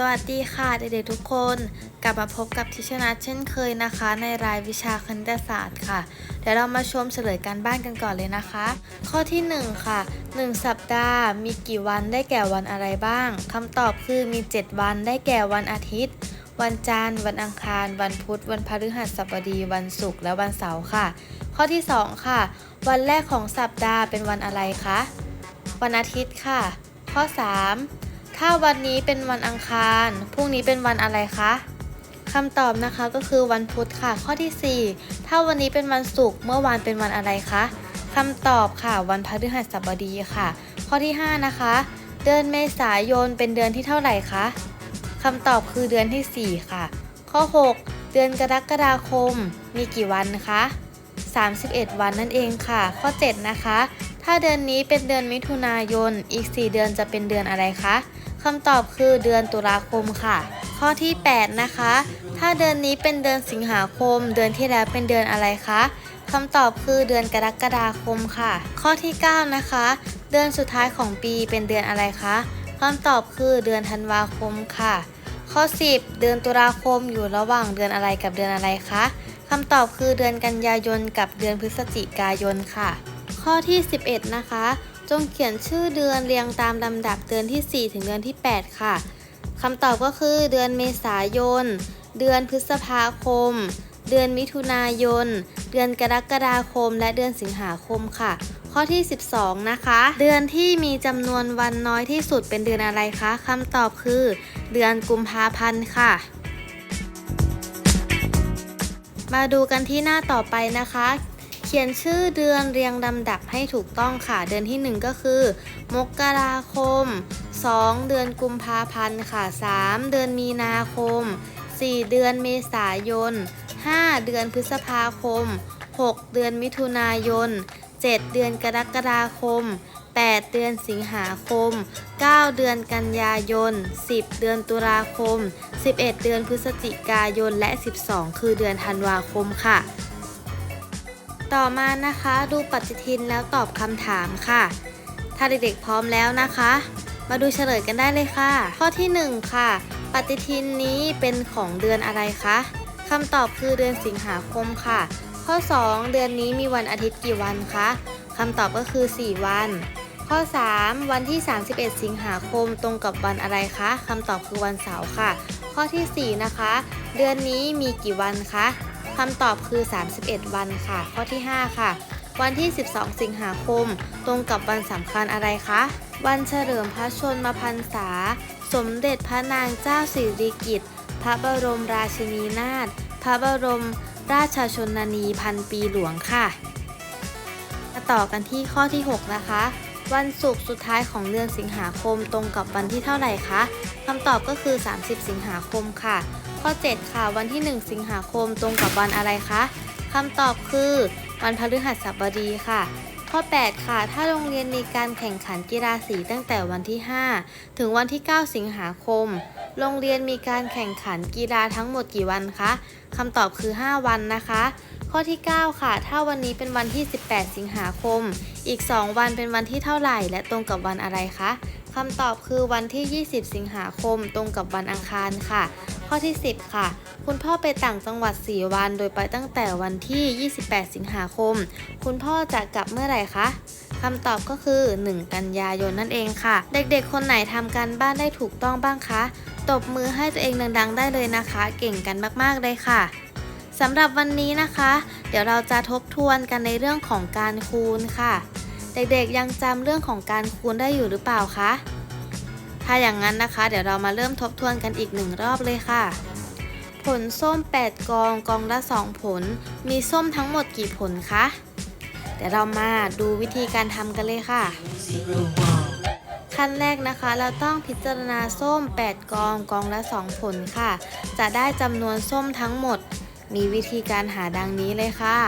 สวัสดีค่ะเด็กๆทุกคน กลับมาพบกับทิชนัทเช่นเคยนะคะ ในรายวิชาคณิตศาสตร์ค่ะ เดี๋ยวเรามาชมเฉลยการบ้านกันก่อนเลยนะคะ ข้อที่ 1 ค่ะ 1 สัปดาห์ มีกี่วันได้แก่วันอะไรบ้างคำตอบคือมี 7 วันได้แก่วันอาทิตย์ วันจันทร์ วันอังคาร วันพุธ วันพฤหัสบดี วันศุกร์และวันเสาร์ค่ะ ข้อที่ 2 ค่ะ วันแรกของสัปดาห์เป็นวันอะไรคะวันอาทิตย์ค่ะ ข้อ 3 ถ้าวันนี้เป็นวันอังคาร พรุ่งนี้เป็นวันอะไรคะคำตอบนะคะก็คือวันพุธค่ะ ข้อที่ 4 ถ้าวันนี้เป็นวันศุกร์เมื่อวานเป็นวันอะไรคะคำตอบค่ะ วันพฤหัสบดีค่ะ ข้อที่ 5 นะคะ เดือนเมษายนเป็นเดือนที่เท่าไหร่คะคำตอบคือเดือนที่ 4 ค่ะ ข้อ 6 เดือนกรกฎาคม มีกี่วันคะ31 วันนั่นเองค่ะ ข้อ 7 นะคะ ถ้าเดือนนี้เป็นเดือนมิถุนายน อีก 4 เดือนจะเป็นเดือนอะไรคะ คำตอบคือเดือนตุลาคมค่ะ ข้อที่ 8 นะคะ ถ้าเดือนนี้เป็นเดือนสิงหาคม เดือนที่แล้วเป็นเดือนอะไรคะคำตอบคือเดือนกรกฎาคมค่ะ ข้อที่ 9 นะคะ เดือนสุดท้ายของปีเป็นเดือนอะไรคะคำตอบคือเดือนธันวาคมค่ะ ข้อ 10 เดือนตุลาคมอยู่ระหว่างเดือนอะไรกับเดือนอะไรคะคำตอบคือเดือนกันยายนกับเดือนพฤศจิกายนค่ะ ข้อที่ 11 นะคะ จงเขียนชื่อเดือนเรียงตามลำดับเดือนที่ 4 ถึงเดือนที่ 8 ค่ะคำตอบก็คือเดือนเมษายน เดือนพฤษภาคม เดือนมิถุนายน เดือนกรกฎาคม และเดือนสิงหาคมค่ะ ข้อที่ 12 นะคะ เดือนที่มีจำนวนวันน้อยที่สุดเป็นเดือนอะไรคะคำตอบคือ เดือนกุมภาพันธ์ค่ะมาดูกันที่หน้าต่อไปนะคะ เขียนชื่อเดือนเรียงลำดับให้ถูกต้องค่ะ เดือนที่ 1 ก็คือ มกราคม 2 เดือนกุมภาพันธ์ค่ะ 3 เดือนมีนาคม 4 เดือนเมษายน 5 เดือนพฤษภาคม 6 เดือนมิถุนายน 7 เดือนกรกฎาคม 8 เดือนสิงหาคม 9 เดือนกันยายน 10 เดือนตุลาคม 11 เดือนพฤศจิกายน และ 12 คือเดือนธันวาคมค่ะ ต่อมานะคะดูปฏิทินแล้วตอบคำถามค่ะ ถ้าเด็กๆพร้อมแล้วนะคะ มาดูเฉลยกันได้เลยค่ะ ข้อที่ 1 ค่ะ ปฏิทินนี้เป็นของเดือนอะไรคะคำตอบคือเดือนสิงหาคมค่ะ ข้อ 2 เดือนนี้มีวันอาทิตย์กี่วันคะคำตอบก็คือ 4 วัน ข้อ 3 วันที่ 31 สิงหาคมตรงกับวันอะไรคะคำตอบคือวันเสาร์ค่ะ ข้อทีสี่4 นะคะ เดือนนี้มีกี่วันคะ คำตอบคือ 31 วันค่ะ ข้อที่ 5 ค่ะ วันที่ 12 สิงหาคม ตรงกับวันสำคัญอะไรคะ วันเฉลิมพระชนมพรรษา สมเด็จพระนางเจ้าสิริกิติ์ พระบรมราชินีนาถ พระบรมราชชนนีพันปีหลวงค่ะมาต่อกันที่ข้อที่ 6 นะคะ วันศุกร์สุดท้ายของเดือนสิงหาคมตรงกับวันที่เท่าไหร่คะคำตอบก็คือ 30 สิงหาคมค่ะ ข้อ 7 ค่ะ วันที่ 1 สิงหาคมตรงกับวันอะไรคะคำตอบคือวันพฤหัสบดีค่ะ ข้อ 8 ค่ะ ถ้าโรงเรียนมีการแข่งขันกีฬาสีตั้งแต่วันที่ 5 ถึงวันที่ 9 สิงหาคม โรงเรียนมีการแข่งขันกีฬาทั้งหมดกี่วันคะคำตอบคือ 5 วันนะคะ ข้อที่ 9 ค่ะ ถ้าวันนี้เป็นวันที่ 18 สิงหาคม อีก 2 วันเป็นวันที่เท่าไหร่ และตรงกับวันอะไรคะ คำตอบคือวันที่ 20 สิงหาคมตรงกับวันอังคารค่ะ ข้อที่ 10 ค่ะ คุณพ่อไปต่างจังหวัด 4 วัน โดยไปตั้งแต่วันที่ 28 สิงหาคม คุณพ่อจะกลับเมื่อไหร่คะคำตอบก็คือ 1 กันยายนนั่นเองค่ะ เด็กๆ คนไหนทำการบ้านได้ถูกต้องบ้างคะ ตบมือให้ตัวเองดังๆ ได้เลยนะคะ เก่งกันมากๆเลยค่ะสำหรับวันนี้นะคะ เดี๋ยวเราจะทบทวนกันในเรื่องของการคูณค่ะ เด็กๆยังจำเรื่องของการคูณได้อยู่หรือเปล่าคะ ถ้าอย่างนั้นนะคะ เดี๋ยวเรามาเริ่มทบทวนกันอีกหนึ่งรอบเลยค่ะ ผลส้ม 8 กองกองละ 2 ผล มีส้มทั้งหมดกี่ผลคะ เดี๋ยวเรามาดูวิธีการทำกันเลยค่ะ ขั้นแรกนะคะ เราต้องพิจารณาส้ม 8 กองกองละ 2 ผลค่ะ จะได้จำนวนส้มทั้งหมด มีวิธีการหาดังนี้เลยค่ะ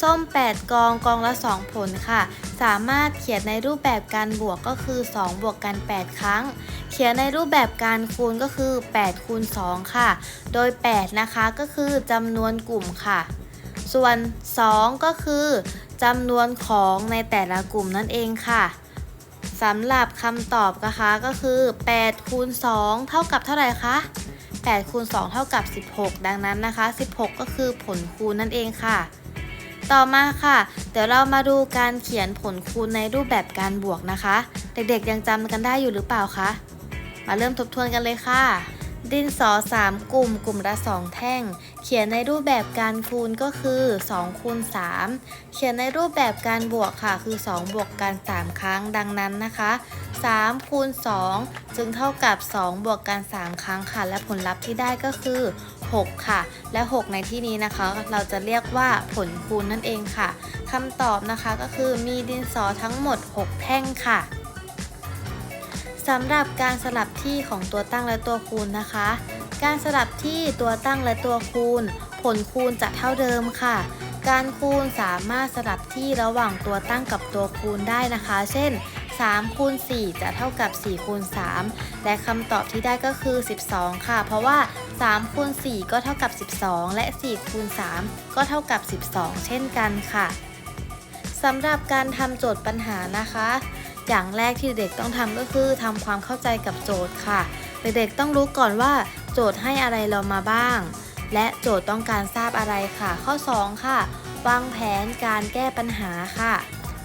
ส้ม 8 กองกองละ 2 ผลค่ะ สามารถเขียนในรูปแบบการบวกก็คือ 2 บวกกัน 8 ครั้ง เขียนในรูปแบบการคูณก็คือ8คูณ2ค่ะ โดย 8 นะคะก็คือจำนวนกลุ่มค่ะ ส่วน 2 ก็คือจำนวนของในแต่ละกลุ่มนั่นเองค่ะสำหรับคำตอบนะคะก็คือ8คูณ2เท่ากับเท่าไหร่คะ8คูณ2เท่ากับ 16 ดังนั้นนะคะ 16 ก็คือผลคูณนั่นเองค่ะ ต่อมาค่ะ เดี๋ยวเรามาดูการเขียนผลคูณในรูปแบบการบวกนะคะ เด็กๆยังจำกันได้อยู่หรือเปล่าคะมาเริ่มทบทวนกันเลยค่ะ ดินสอ3กลุ่ม กลุ่มละ2แท่ง เขียนในรูปแบบการคูณก็คือ2คูณ3เขียนในรูปแบบการบวกค่ะ คือ 2 บวกกัน 3 ครั้งดังนั้นนะคะ3คูณ2จึงเท่ากับ 2 บวกกัน 3 ครั้งค่ะ และผลลัพธ์ที่ได้ก็คือ 6 ค่ะ และ 6 ในที่นี้นะคะ เราจะเรียกว่าผลคูณนั่นเองค่ะคำตอบนะคะก็คือมีดินสอทั้งหมด 6 แท่งค่ะสำหรับการสลับที่ของตัวตั้งและตัวคูณนะคะ การสลับที่ตัวตั้งและตัวคูณ ผลคูณจะเท่าเดิมค่ะ การคูณสามารถสลับที่ระหว่างตัวตั้งกับตัวคูณได้นะคะ เช่น3คูณ4จะเท่ากับ4คูณ3และคำตอบที่ได้ก็คือ 12 ค่ะ เพราะว่า3คูณ4ก็เท่ากับ 12 และ4คูณ3ก็เท่ากับ 12 เช่นกันค่ะสำหรับการทำโจทย์ปัญหานะคะ อย่างแรกที่เด็กต้องทำก็คือทำความเข้าใจกับโจทย์ค่ะ เด็กๆต้องรู้ก่อนว่า โจทย์ให้อะไรเรามาบ้าง และโจทย์ต้องการทราบอะไรค่ะ ข้อ 2 ค่ะ วางแผนการแก้ปัญหาค่ะ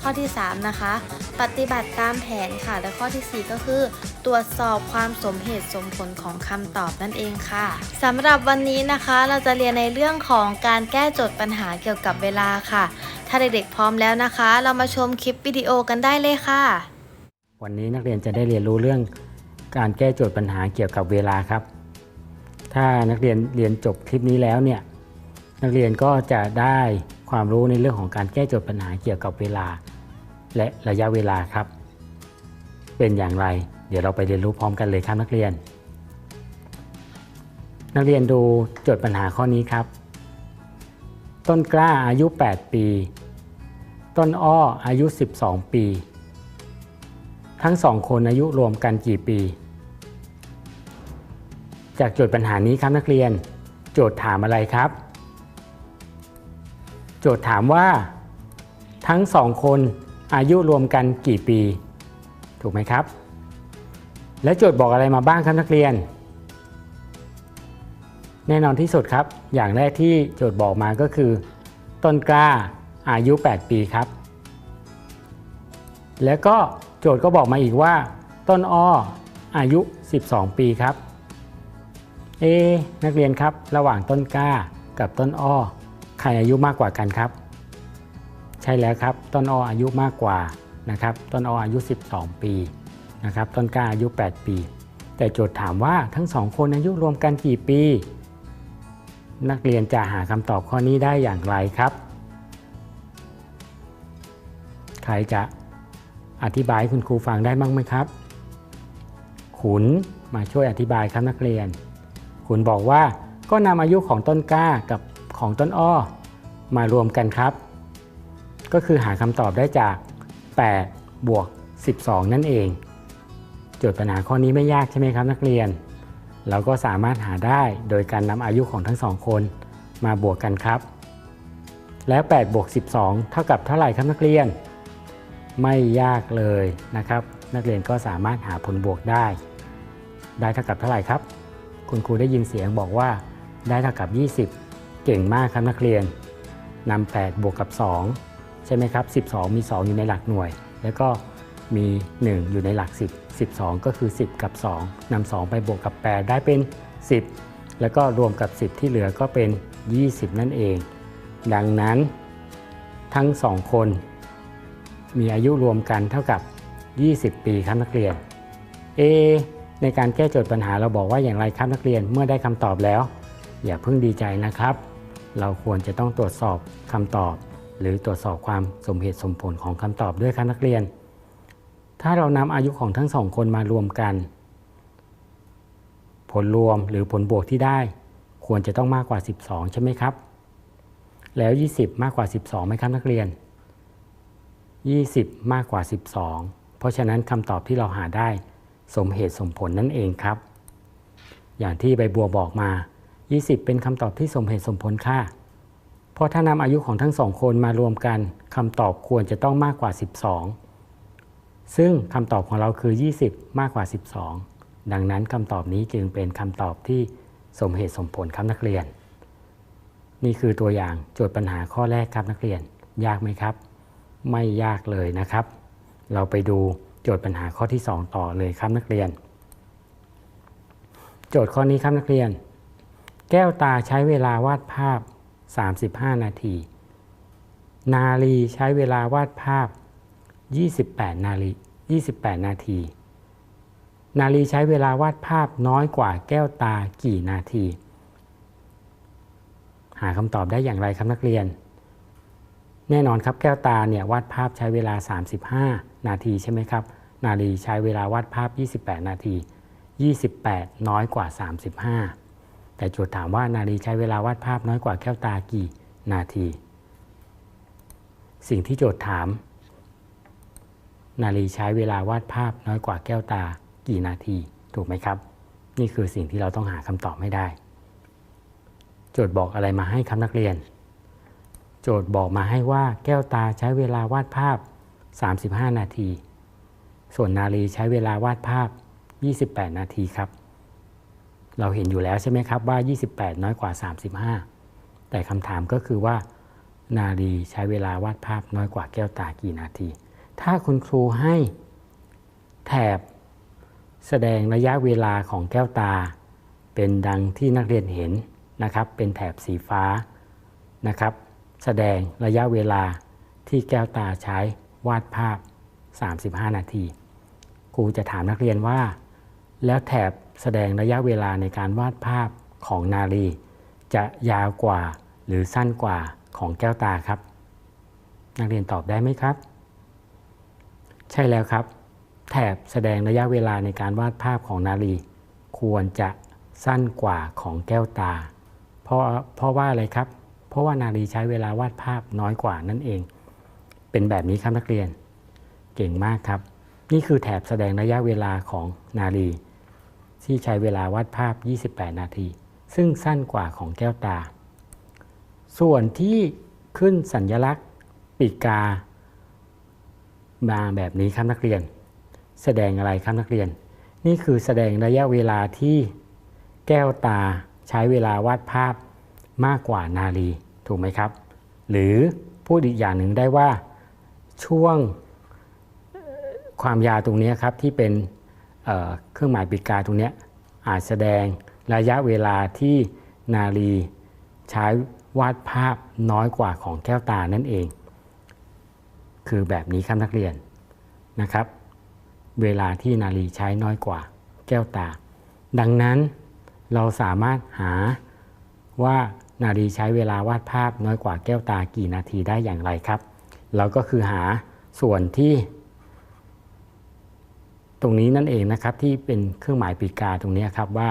ข้อที่ 3 นะคะ ปฏิบัติตามแผนค่ะ และข้อทีสี่ 4 ก็คือ ตรวจสอบความสมเหตุสมผลของคำตอบนั่นเองค่ะสำหรับวันนี้นะคะ เราจะเรียนในเรื่องของการแก้โจทย์ปัญหาเกี่ยวกับเวลาค่ะ ถ้าเด็กๆพร้อมแล้วนะคะ เรามาชมคลิปวิดีโอกันได้เลยค่ะ วันนี้นักเรียนจะได้เรียนรู้เรื่องการแก้โจทย์ปัญหาเกี่ยวกับเวลาครับ ถ้านักเรียนเรียนจบคลิปนี้แล้วเนี่ยนักเรียนก็จะได้ความรู้ในเรื่องของการแก้โจทย์ปัญหาเกี่ยวกับเวลา และระยะเวลาครับ เป็นอย่างไร เดี๋ยวเราไปเรียนรู้พร้อมกันเลยครับนักเรียน นักเรียนดูโจทย์ปัญหาข้อนี้ครับ ต้นกล้าอายุ 8 ปี ต้นอ้ออายุ 12 ปี ทั้งสองคนอายุรวมกันกี่ปี จากโจทย์ปัญหานี้ครับนักเรียน โจทย์ถามอะไรครับ โจทย์ถามว่า ทั้งสองคนอายุรวมกันกี่ปี ถูกไหมครับ และโจทย์บอกอะไรมาบ้างครับนักเรียน แน่นอนที่สุดครับ อย่างแรกที่โจทย์บอกมาก็คือ ต้นกล้าอายุ 8 ปีครับ แล้วก็โจทย์ก็บอกมาอีกว่า ต้นอ้ออายุ 12 ปีครับ เอนักเรียนครับ ระหว่างต้นกล้ากับต้นอ้อ ใครอายุมากกว่ากันครับ ใช่แล้วครับ ต้นอ้ออายุมากกว่านะครับ ต้นอ้ออายุ 12 ปีนะครับ ต้นกล้าอายุ 8 ปี แต่โจทย์ถามว่าทั้งสองคนอายุรวมกันกี่ปี นักเรียนจะหาคำตอบข้อนี้ได้อย่างไรครับ ใครจะอธิบายคุณครูฟังได้บ้างไหมครับ ขุนมาช่วยอธิบายครับนักเรียน ขุนบอกว่าก็นำอายุของต้นกล้ากับของต้นอ้อ มารวมกันครับ ก็คือหาคำตอบได้จาก 8 บวก 12 นั่นเอง โจทย์ปัญหาข้อนี้ไม่ยากใช่ไหมครับนักเรียน เราก็สามารถหาได้โดยการนำอายุของทั้งสองคนมาบวกกันครับ แล้ว8บวก12 เท่ากับเท่าไหร่ครับนักเรียน ไม่ยากเลยนะครับ นักเรียนก็สามารถหาผลบวกได้ ได้เท่ากับเท่าไหร่ครับ คุณครูได้ยินเสียงบอกว่าได้เท่ากับ 20 เก่งมากครับนักเรียนนำ8บวกกับ 2 ใช่ไหมครับ 12 มี 2 อยู่ในหลักหน่วย แล้วก็มี 1 อยู่ในหลัก 10 12 ก็คือ 10 กับ 2นำ2 ไปบวกกับ 8 ได้เป็น 10 แล้วก็รวมกับ 10 ที่เหลือก็เป็น 20 นั่นเอง ดังนั้น ทั้ง 2 คน มีอายุรวมกันเท่ากับ 20 ปีครับนักเรียน A ในการแก้โจทย์ปัญหาเราบอกว่าอย่างไรครับนักเรียนเมื่อได้คำตอบแล้ว อย่าเพิ่งดีใจนะครับ เราควรจะต้องตรวจสอบคำตอบ หรือตรวจสอบความสมเหตุสมผลของคำตอบด้วยครับนักเรียน ถ้าเรานำอายุของทั้งสองคนมารวมกัน ผลรวมหรือผลบวกที่ได้ ควรจะต้องมากกว่า 12 ใช่ไหมครับ แล้ว 20 มากกว่า 12ไหมครับนักเรียน 20 มากกว่า 12 เพราะฉะนั้นคำตอบที่เราหาได้ สมเหตุสมผลนั่นเองครับ อย่างที่ใบบัวบอกมา 20 เป็นคำตอบที่สมเหตุสมผลค่ะ เพราะถ้านำอายุของทั้งสองคนมารวมกันคำตอบควรจะต้องมากกว่า 12 ซึ่งคำตอบของเราคือ 20 มากกว่า 12 ดังนั้นคำตอบนี้จึงเป็นคำตอบที่สมเหตุสมผลครับนักเรียน นี่คือตัวอย่างโจทย์ปัญหาข้อแรกครับนักเรียน ยากไหมครับ ไม่ยากเลยนะครับ เราไปดู โจทย์ปัญหาข้อที่ 2 ต่อเลยครับนักเรียน โจทย์ข้อนี้ครับนักเรียน แก้วตาใช้เวลาวาดภาพ 35 นาที นาลีใช้เวลาวาดภาพ 28 นาลี28 นาที นาลีใช้เวลาวาดภาพน้อยกว่าแก้วตากี่นาที หาคำตอบได้อย่างไรครับนักเรียน แน่นอนครับแก้วตาเนี่ยวาดภาพใช้เวลา 35 นาทีใช่ไหมครับ นาลีใช้เวลาวาดภาพ 28 นาที 28 น้อยกว่า 35 แต่โจทย์ถามว่านาลีใช้เวลาวาดภาพน้อยกว่าแก้วตากี่นาที สิ่งที่โจทย์ถาม นาลีใช้เวลาวาดภาพน้อยกว่าแก้วตากี่นาที ถูกไหมครับ นี่คือสิ่งที่เราต้องหาคำตอบให้ได้ โจทย์บอกอะไรมาให้ครับนักเรียน โจทย์บอกมาให้ว่าแก้วตาใช้เวลาวาดภาพ 35 นาที ส่วนนาลีใช้เวลาวาดภาพ 28 นาทีครับ เราเห็นอยู่แล้วใช่ไหมครับว่า 28 น้อยกว่า 35 แต่คำถามก็คือว่า นาลีใช้เวลาวาดภาพน้อยกว่าแก้วตากี่นาที ถ้าคุณครูให้แถบแสดงระยะเวลาของแก้วตา เป็นดังที่นักเรียนเห็นนะครับ เป็นแถบสีฟ้านะครับ แสดงระยะเวลาที่แก้วตาใช้ วาดภาพ 35 นาทีครูจะถามนักเรียนว่า แล้วแถบแสดงระยะเวลาในการวาดภาพของนาลีจะยาวกว่าหรือสั้นกว่าของแก้วตาครับ นักเรียนตอบได้ไหมครับ ใช่แล้วครับ แถบแสดงระยะเวลาในการวาดภาพของนาลีควรจะสั้นกว่าของแก้วตา เพราะเพราะว่าอะไรครับ เพราะว่านาลีใช้เวลาวาดภาพน้อยกว่านั่นเอง เป็นแบบนี้ครับนักเรียน เก่งมากครับ นี่คือแถบแสดงระยะเวลาของนาลีที่ใช้เวลาวาดภาพ 28 นาที ซึ่งสั้นกว่าของแก้วตา ส่วนที่ขึ้นสัญลักษณ์ปีกกามาแบบนี้ครับนักเรียน แสดงอะไรครับนักเรียน นี่คือแสดงระยะเวลาที่แก้วตาใช้เวลาวาดภาพมากกว่านาลีถูกไหมครับ หรือพูดอีกอย่างหนึ่งได้ว่า ช่วงความยาวตรงนี้ครับที่เป็นเเครื่องหมายปีกกาตรงนี้อาจแสดงระยะเวลาที่นาลีใช้วาดภาพน้อยกว่าของแก้วตานั่นเอง คือแบบนี้ครับนักเรียนนะครับ เวลาที่นาลีใช้น้อยกว่าแก้วตา ดังนั้นเราสามารถหาว่านาลีใช้เวลาวาดภาพน้อยกว่าแก้วตากี่นาทีได้อย่างไรครับ เราก็คือหาส่วนที่ ตรงนี้นั่นเองนะครับที่เป็นเครื่องหมายปีกาตรงนี้ครับว่า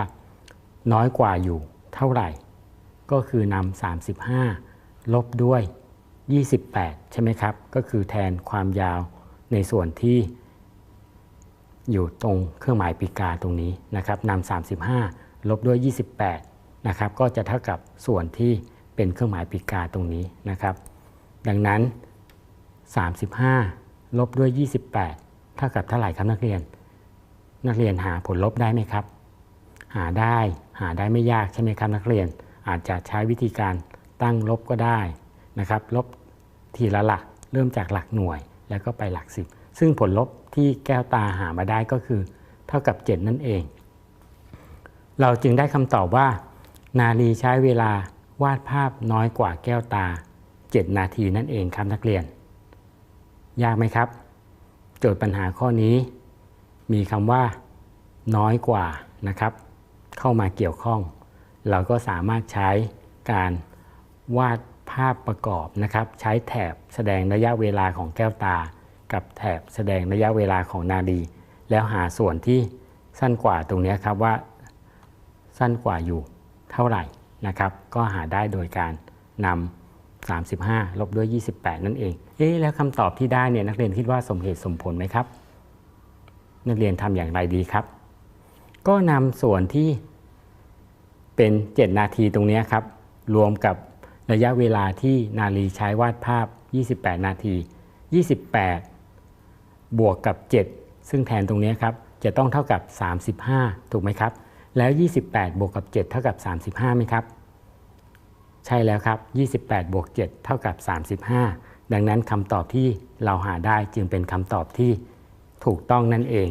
น้อยกว่าอยู่เท่าไหร่ ก็คือนำ35 ลบด้วย 28 ใช่ไหมครับ ก็คือแทนความยาวในส่วนที่ อยู่ตรงเครื่องหมายปีกาตรงนี้นะครับนำ35 ลบด้วย 28 นะครับ ก็จะเท่ากับส่วนที่เป็นเครื่องหมายปีกาตรงนี้นะครับ ดังนั้น 35 ลบด้วย 28 เท่ากับเท่าไหร่ครับนักเรียน นักเรียนหาผลลบได้ไหมครับ หาได้หาได้ไม่ยากใช่ไหมครับนักเรียนอาจจะใช้วิธีการตั้งลบก็ได้นะครับ ลบทีละหลักเริ่มจากหลักหน่วยแล้วก็ไปหลัก 10 ซึ่งผลลบที่แก้วตาหามาได้ก็คือ เท่ากับ 7 นั่นเอง เราจึงได้คำตอบว่า นาลีใช้เวลาวาดภาพน้อยกว่าแก้วตา 7 นาทีนั่นเองครับนักเรียน ยากไหมครับ โจทย์ปัญหาข้อนี้ มีคำว่า น้อยกว่านะครับ เข้ามาเกี่ยวข้อง เราก็สามารถใช้การวาดภาพประกอบนะครับ ใช้แถบแสดงระยะเวลาของแก้วตา กับแถบแสดงระยะเวลาของนาดี แล้วหาส่วนที่สั้นกว่าตรงนี้ครับว่า สั้นกว่าอยู่เท่าไหร่นะครับ ก็หาได้โดยการนำ 35 ลบด้วย 28 นั่นเอง เอ๊ะ แล้วคำตอบที่ได้เนี่ยนักเรียนคิดว่าสมเหตุสมผลไหมครับ นักเรียนทำอย่างไรดีครับ ก็นำส่วนที่เป็น 7 นาทีตรงนี้ครับ รวมกับระยะเวลาที่นาลีใช้วาดภาพ 28 นาที 28 บวกกับ 7 ซึ่งแทนตรงนี้ครับ จะต้องเท่ากับ 35 ถูกไหมครับ แล้ว 28 บวกกับ 7 เท่ากับ 35ไหมครับ ใช่แล้วครับ 28 บวก 7 เท่ากับ 35 ดังนั้นคำตอบที่เราหาได้จึงเป็นคำตอบที่ถูกต้องนั่นเอง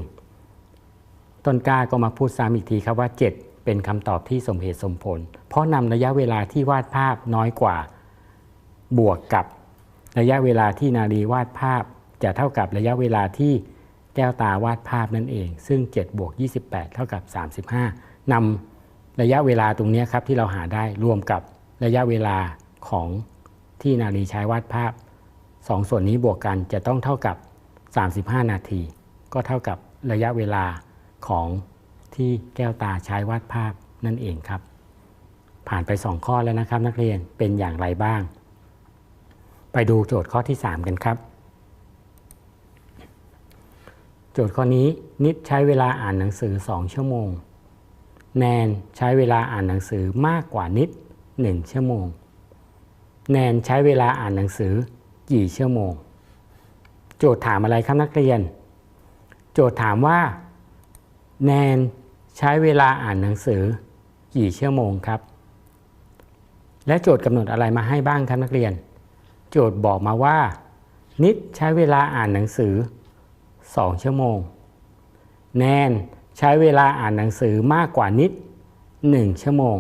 ต้นกล้าก็มาพูดซ้ำอีกทีครับว่า 7 เป็นคำตอบที่สมเหตุสมผล เพราะนำระยะเวลาที่วาดภาพน้อยกว่า บวกกับระยะเวลาที่นารีวาดภาพ จะเท่ากับระยะเวลาที่แก้วตาวาดภาพนั่นเอง ซึ่ง 7 บวก 28 เท่ากับ 35นำระยะเวลาตรงนี้ครับที่เราหาได้รวมกับ ระยะเวลาของที่นารีใช้วาดภาพสองส่วนนี้บวกกันจะต้องเท่ากับ 35 นาที ก็เท่ากับระยะเวลาของที่แก้วตาใช้วาดภาพนั่นเองครับ ผ่านไป 2 ข้อแล้วนะครับ นักเรียนเป็นอย่างไรบ้าง ไปดูโจทย์ข้อที่ 3 กันครับ โจทย์ข้อนี้นิดใช้เวลาอ่านหนังสือ 2 ชั่วโมง แนนใช้เวลาอ่านหนังสือมากกว่านิด 1ชั่วโมง แนนใช้เวลาอ่านหนังสือกี่ชั่วโมง โจทย์ถามอะไรครับนักเรียน โจทย์ถามว่า แนนใช้เวลาอ่านหนังสือกี่ชั่วโมงครับ และโจทย์กำหนดอะไรมาให้บ้างครับนักเรียน โจทย์บอกมาว่า นิดใช้เวลาอ่านหนังสือ 2 ชั่วโมง แนนใช้เวลาอ่านหนังสือมากกว่านิด 1 ชั่วโมง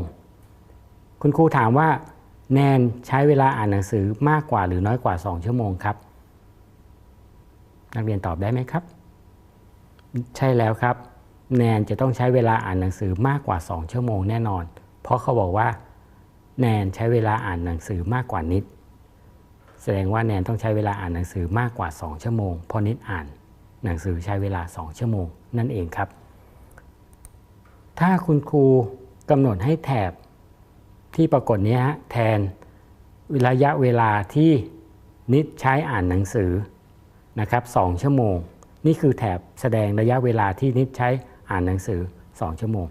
คุณครูถามว่าแนนใช้เวลาอ่านหนังสือมากกว่าหรือน้อยกว่า 2 ชั่วโมงครับ นักเรียนตอบได้ไหมครับ ใช่แล้วครับ แนนจะต้องใช้เวลาอ่านหนังสือมากกว่า 2 ชั่วโมงแน่นอน เพราะเขาบอกว่า แนนใช้เวลาอ่านหนังสือมากกว่านิด แสดงว่าแนนต้องใช้เวลาอ่านหนังสือมากกว่า 2 ชั่วโมงเพราะนิดอ่าน หนังสือใช้เวลา 2 ชั่วโมง นั่นเองครับ ถ้าคุณครูกำหนดให้แถบ ที่ปรากฏนี้ฮะแทนระยะเวลาที่นิดใช้อ่านหนังสือนะครับ2ชั่วโมง นี่คือแถบแสดงระยะเวลาที่นิดใช้อ่านหนังสือ 2 ชั่วโมง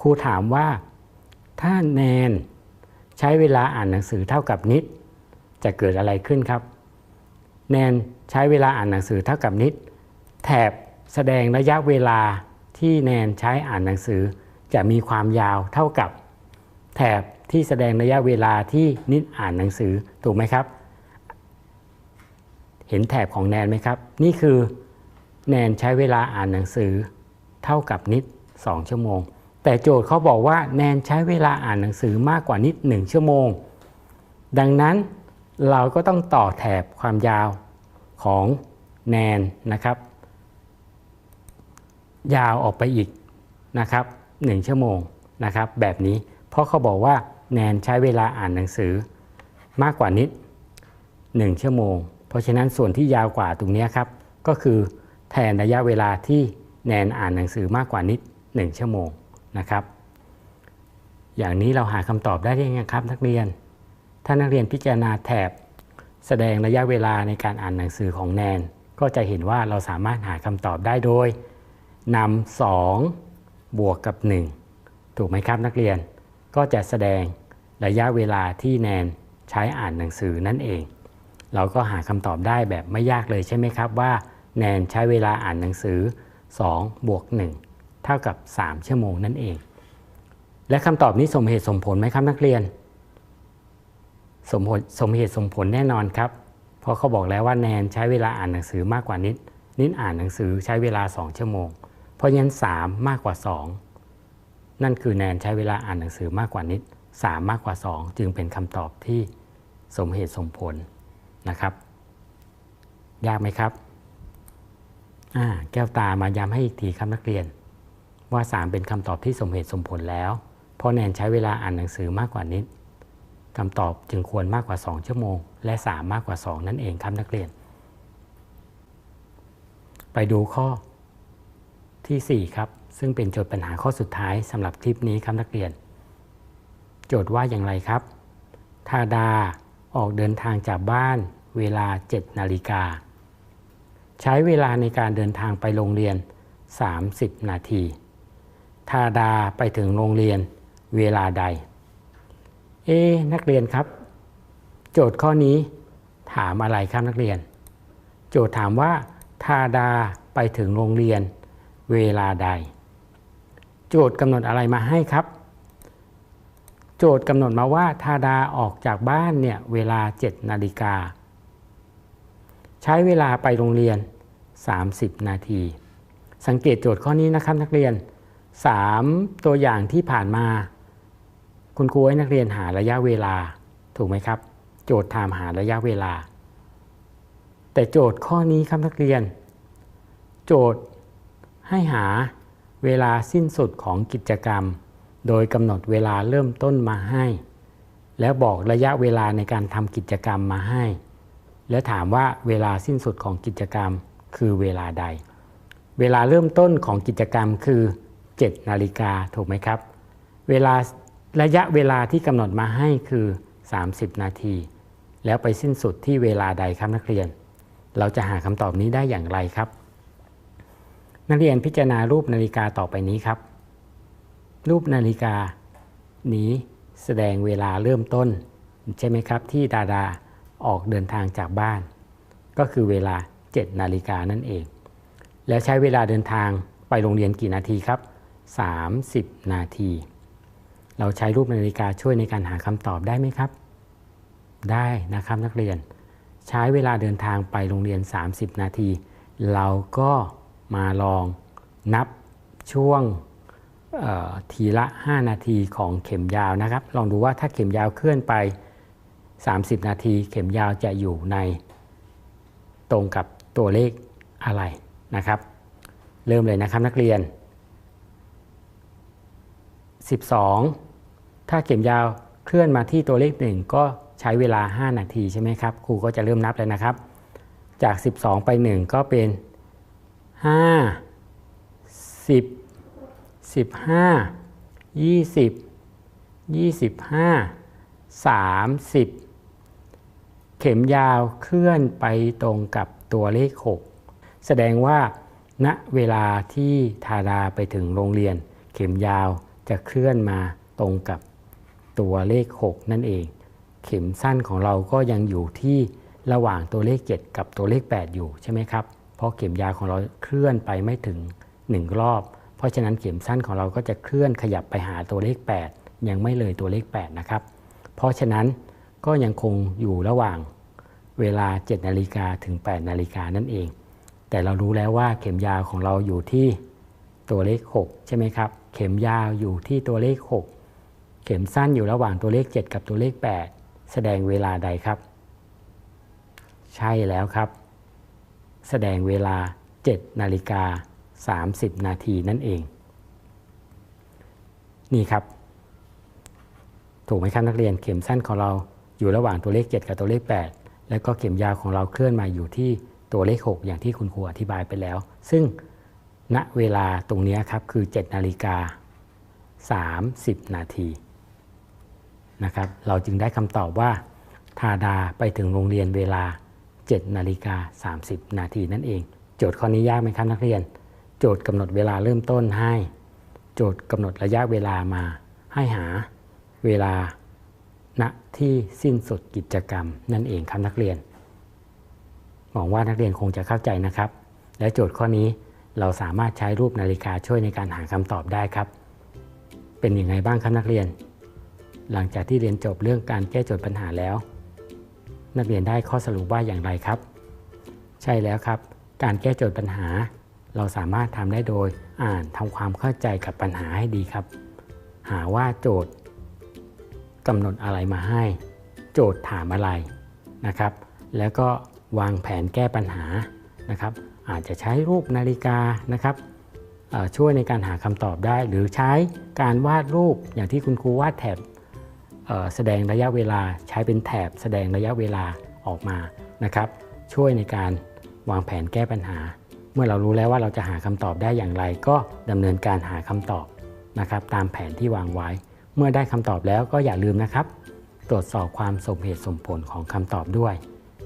ครูถามว่าถ้าแนนใช้เวลาอ่านหนังสือเท่ากับนิด จะเกิดอะไรขึ้นครับ แนนใช้เวลาอ่านหนังสือเท่ากับนิด แถบแสดงระยะเวลาที่แนนใช้อ่านหนังสือ จะมีความยาวเท่ากับ แถบ ที่แสดงระยะเวลาที่นิดอ่านหนังสือถูกไหมครับ เห็นแถบของแนนไหมครับ นี่คือแนนใช้เวลาอ่านหนังสือ เท่ากับนิด 2 ชั่วโมง แต่โจทย์เขาบอกว่าแนนใช้เวลาอ่านหนังสือมากกว่านิด 1 ชั่วโมง ดังนั้นเราก็ต้องต่อแถบความยาวของแนนนะครับ ยาวออกไปอีกนะครับ 1 ชั่วโมงนะครับ แบบนี้เพราะเขาบอกว่า แนนใช้เวลาอ่านหนังสือมากกว่านิด 1 ชั่วโมง เพราะฉะนั้นส่วนที่ยาวกว่าตรงนี้ครับ ก็คือแทนระยะเวลาที่แนนอ่านหนังสือมากกว่านิด 1 ชั่วโมงนะครับ อย่างนี้เราหาคำตอบได้ยังไงครับนักเรียน ถ้านักเรียนพิจารณาแถบ แสดงระยะเวลาในการอ่านหนังสือของแนน ก็จะเห็นว่าเราสามารถหาคำตอบได้โดยนำ2บวกกับ 1 ถูกไหมครับนักเรียน ก็จะแสดงระยะเวลาที่แนนใช้อ่านหนังสือนั่นเอง เราก็หาคำตอบได้แบบไม่ยากเลยใช่ไหมครับว่า แนนใช้เวลาอ่านหนังสือ2บวก1เท่ากับ 3 ชั่วโมงนั่นเอง และคำตอบนี้สมเหตุสมผลไหมครับนักเรียน สมผลสมเหตุสมผลแน่นอนครับ เพราะเขาบอกแล้วว่าแนนใช้เวลาอ่านหนังสือมากกว่านิดนิดอ่านหนังสือใช้เวลา 2 ชั่วโมง เพราะฉะนั้น 3 มากกว่า 2 นั่นคือแนนใช้เวลาอ่านหนังสือมากกว่านิด 3 มากกว่า 2 จึงเป็นคำตอบที่สมเหตุสมผลนะครับ ยากไหมครับอ่าแก้วตามาย้ำให้อีกทีครับนักเรียน ว่า 3 เป็นคำตอบที่สมเหตุสมผลแล้ว เพราะแนนใช้เวลาอ่านหนังสือมากกว่านิดคำตอบจึงควรมากกว่า 2 ชั่วโมง และ 3 มากกว่า 2 นั่นเองครับนักเรียน ไปดูข้อที่ 4 ครับ ซึ่งเป็นโจทย์ปัญหาข้อสุดท้ายสำหรับคลิปนี้ครับนักเรียน โจทย์ว่าอย่างไรครับ ทาดาออกเดินทางจากบ้านเวลา 7 นาฬิกา ใช้เวลาในการเดินทางไปโรงเรียน 30 นาที ทาดาไปถึงโรงเรียนเวลาใด เอ๊นักเรียนครับ โจทย์ข้อนี้ถามอะไรครับนักเรียน โจทย์ถามว่า ทาดาไปถึงโรงเรียนเวลาใด โจทย์กำหนดอะไรมาให้ครับ โจทย์กำหนดมาว่าทาดาออกจากบ้านเนี่ยเวลา 7 นาฬิกา ใช้เวลาไปโรงเรียน 30 นาที สังเกตโจทย์ข้อนี้นะครับนักเรียน 3 ตัวอย่างที่ผ่านมา คุณครูให้นักเรียนหาระยะเวลาถูกไหมครับ โจทย์ถามหาระยะเวลา แต่โจทย์ข้อนี้ครับนักเรียน โจทย์ให้หา เวลาสิ้นสุดของกิจกรรม โดยกำหนดเวลาเริ่มต้นมาให้ แล้วบอกระยะเวลาในการทำกิจกรรมมาให้ แล้วถามว่าเวลาสิ้นสุดของกิจกรรมคือเวลาใด เวลาเริ่มต้นของกิจกรรมคือ 7 นาฬิกาถูกไหมครับ เวลาระยะเวลาที่กำหนดมาให้คือ 30 นาที แล้วไปสิ้นสุดที่เวลาใดครับนักเรียน เราจะหาคำตอบนี้ได้อย่างไรครับ นักเรียนพิจารณารูปนาฬิกาต่อไปนี้ครับ รูปนาฬิกา นี้แสดงเวลาเริ่มต้น ใช่ไหมครับ ที่ดาดาออกเดินทางจากบ้าน ก็คือเวลา 7 นาฬิกานั่นเอง แล้วใช้เวลาเดินทางไปโรงเรียนกี่นาทีครับ 30 นาที เราใช้รูปนาฬิกาช่วยในการหาคำตอบได้ไหมครับ ได้นะครับนักเรียน ใช้เวลาเดินทางไปโรงเรียน 30 นาที เราก็ มาลองนับช่วงทีละ 5 นาทีของเข็มยาวนะครับ ลองดูว่าถ้าเข็มยาวเคลื่อนไป 30 นาที เข็มยาวจะอยู่ในตรงกับตัวเลขอะไรนะครับ เริ่มเลยนะครับนักเรียน 12 ถ้าเข็มยาวเคลื่อนมาที่ตัวเลข 1 ก็ใช้เวลา 5 นาทีใช่ไหมครับครูก็จะเริ่มนับเลยนะครับ จาก 12 ไป 1 ก็เป็น 5 10 15 20 25 30เข็มยาวเคลื่อนไปตรงกับตัวเลข6แสดงว่า ณเวลาที่ทาดาไปถึงโรงเรียน เข็มยาวจะเคลื่อนมาตรงกับตัวเลข 6 นั่นเอง เข็มสั้นของเราก็ยังอยู่ที่ระหว่างตัวเลข 7 กับตัวเลข 8 อยู่ใช่ไหมครับ เพราะเข็มยาวของเราเคลื่อนไปไม่ถึง 1 รอบ เพราะฉะนั้นเข็มสั้นของเราก็จะเคลื่อนขยับไปหาตัวเลข 8 ยังไม่เลยตัวเลข 8 นะครับ เพราะฉะนั้นก็ยังคงอยู่ระหว่างเวลา 7 นาฬิกาถึง 8 นาฬิกานั่นเอง แต่เรารู้แล้วว่าเข็มยาวของเราอยู่ที่ตัวเลข 6 ใช่ไหมครับ เข็มยาวอยู่ที่ตัวเลข 6 เข็มสั้นอยู่ระหว่างตัวเลข 7 กับตัวเลข 8 แสดงเวลาใดครับ ใช่แล้วครับ แสดงเวลา 7 นาฬิกา 30 นาทีนั่นเอง นี่ครับ ถูกไหมครับนักเรียนเข็มสั้นของเราอยู่ระหว่างตัวเลข 7 กับตัวเลข 8 แล้วก็เข็มยาวของเราเคลื่อนมาอยู่ที่ตัวเลข 6 อย่างที่คุณครูอธิบายไปแล้ว ซึ่งณเวลาตรงนี้ครับคือ 7 นาฬิกา 30 นาทีนะครับ เราจึงได้คำตอบว่า ทาดาไปถึงโรงเรียนเวลา 7นาฬิกา30 นาทีนั่นเอง โจทย์ข้อนี้ยากไหมครับนักเรียน โจทย์กำหนดเวลาเริ่มต้นให้ โจทย์กำหนดระยะเวลามาให้หาเวลาณที่สิ้นสุดกิจกรรมนั่นเองครับนักเรียนหวังว่านักเรียนคงจะเข้าใจนะครับ และโจทย์ข้อนี้เราสามารถใช้รูปนาฬิกาช่วยในการหาคำตอบได้ครับ เป็นยังไงบ้างครับนักเรียน หลังจากที่เรียนจบเรื่องการแก้โจทย์ปัญหาแล้ว นักเรียนได้ข้อสรุปว่าอย่างไรครับ ใช่แล้วครับ การแก้โจทย์ปัญหา เราสามารถทำได้โดยอ่านทำความเข้าใจกับปัญหาให้ดีครับ หาว่าโจทย์กำหนดอะไรมาให้ โจทย์ถามอะไรนะครับ แล้วก็วางแผนแก้ปัญหานะครับ อาจจะใช้รูปนาฬิกานะครับช่วยในการหาคำตอบได้ หรือใช้การวาดรูปอย่างที่คุณครูวาดแถบ แสดงระยะเวลาใช้เป็นแถบแสดงระยะเวลาออกมานะครับ ช่วยในการวางแผนแก้ปัญหา เมื่อเรารู้แล้วว่าเราจะหาคำตอบได้อย่างไร ก็ดำเนินการหาคำตอบนะครับ ตามแผนที่วางไว้ เมื่อได้คำตอบแล้วก็อย่าลืมนะครับ ตรวจสอบความสมเหตุสมผลของคำตอบด้วย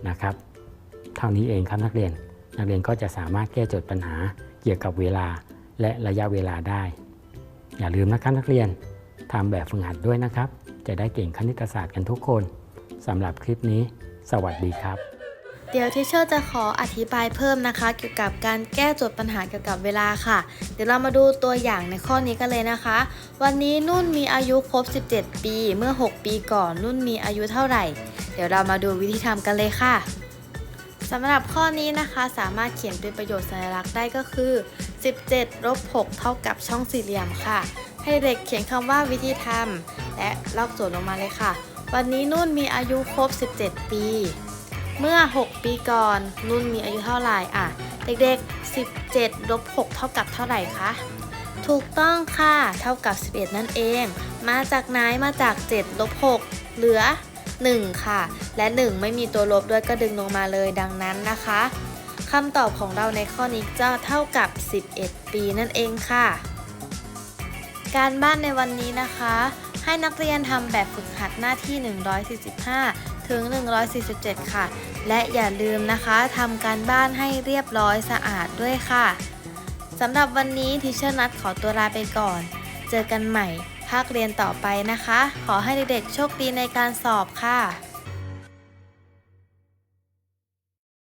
นะครับ เท่านี้เองครับนักเรียน นักเรียนก็จะสามารถแก้โจทย์ปัญหาเกี่ยวกับเวลาและระยะเวลาได้ อย่าลืมนะครับนักเรียน ทำแบบฝึกหัดด้วยนะครับ จะได้เก่งคณิตศาสตร์กันทุกคนสำหรับคลิปนี้ สวัสดีครับ เดี๋ยวทิเชอร์จะขออธิบายเพิ่มนะคะ เกี่ยวกับการแก้โจทย์ปัญหาเกี่ยวกับเวลาค่ะ เดี๋ยวเรามาดูตัวอย่างในข้อนี้กันเลยนะคะ วันนี้นุ่นมีอายุครบ 17 ปี เมื่อ 6 ปีก่อนนุ่นมีอายุเท่าไหร่ เดี๋ยวเรามาดูวิธีทำกันเลยค่ะสำหรับข้อนี้นะคะสามารถเขียนเป็นประโยชน์สัญลักษณ์ได้ก็คือ 17ลบ6เท่ากับช่องสี่เหลี่ยมค่ะ ให้เด็กเขียนคำว่าวิธีทำและลอกโจทย์ลงมาเลยค่ะ วันนี้นุ่นมีอายุครบ 17 ปี เมื่อ 6 ปีก่อน นุ่นมีอายุเท่าไหร่อะ เด็กๆ 17ลบ6เท่ากับเท่าไหร่คะถูกต้องค่ะ เท่ากับ 11 นั่นเอง มาจากไหนมาจาก7ลบ6เหลือ 1 ค่ะ และ 1 ไม่มีตัวลบด้วยก็ดึงลงมาเลยดังนั้นนะคะคำตอบของเราในข้อนี้จะเท่ากับ 11 ปีนั่นเองค่ะ การบ้านในวันนี้นะคะ ให้นักเรียนทำแบบฝึกหัดหน้าที่ 145 ถึง 147 ค่ะ และอย่าลืมนะคะทำการบ้านให้เรียบร้อยสะอาดด้วยค่ะสำหรับวันนี้ทิเชอร์นัทขอตัวลาไปก่อน เจอกันใหม่ภาคเรียนต่อไปนะคะ ขอให้เด็กๆโชคดีในการสอบค่ะ